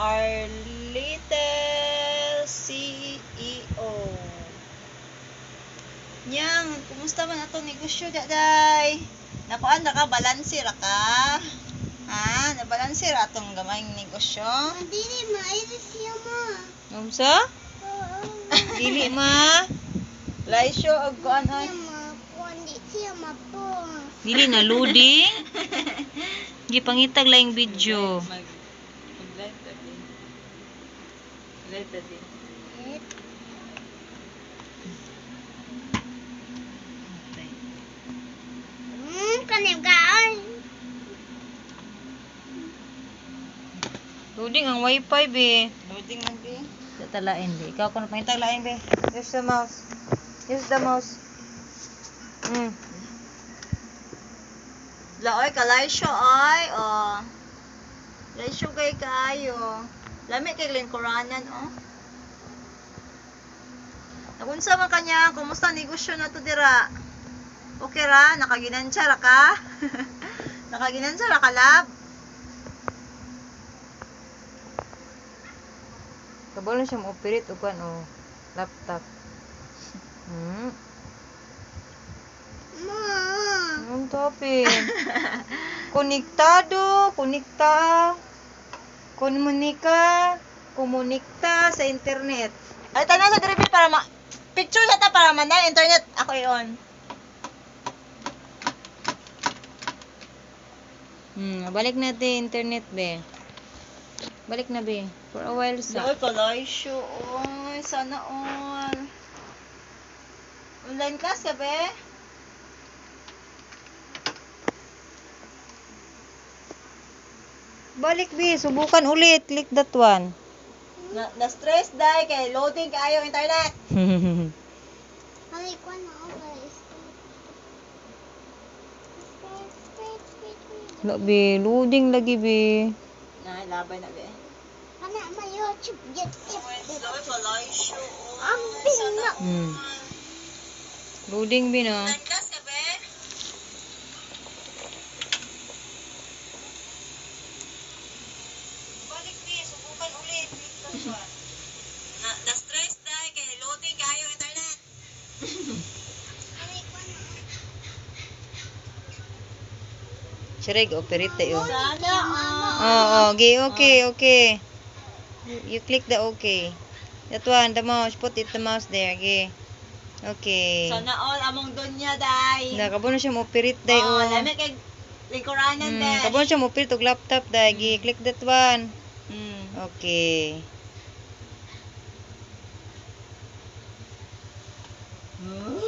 our little CEO. Nyang, kumusta man atong negosyo daday? Nakuan ra ka balanse ra ka? Ha, nabalanse ra atong gamayng negosyo? Dili maalis siya ma. Umsa? Oo. Dili ma. Laisyo og kuan ay. Ma. Kundi siya ma po. Dili na loading. Gipangitag laing video. Din. Hmm, kanigaan. Loading ang wifi be. Loading man di. Tatalain be. Ikaw kung pangitag lain be. Use the mouse. Use the mouse. Mm. Laoy ka laisyo ay oh. Laisyo kay kayo. Lami kay lingkuranan oh. Nagunsa man kanya, kumusta negosyo na to dira? Okay ra, nakaginansya ra ka? nakaginansya ra ka lab? Kabalo siya mo-operate og kan o laptop. Hmm. Ma. Ang topi. Konektado, konekta. Komunika, komunikta sa internet. Ay, tanan sa diri para ma... Picture sa ta para man na internet ako i-on. Hmm, balik natin internet be. Balik na be. For a while sa. Laoy ka laisyo, oy. Sana all. Online class ka be? Balik be, subukan ulit. Click that one. Na, na-stress dahil kay loading kayo internet. Halay ko na be, loading lagi be. Nay, labay na be. Anak ma YouTube. YouTube. Ang bina. Hmm. Loading be no. Online class ka be? Balik be, subukan ulit. One. Na, na-stress dahil kay loading kayo internet. Na. Sirig, operate tayo. Sana all. Oh, oh, okay, okay, okay. You click the okay. That one, the mouse. Put it the mouse there, okay. Okay. Sana all among dunya day. Na, kabo na siya mo-operate day, Oh, oh. lami kay lingkuranan Hmm, be. kabo na siya mo-operate og laptop day. Okay, click that one. Hmm. Okay. Huh?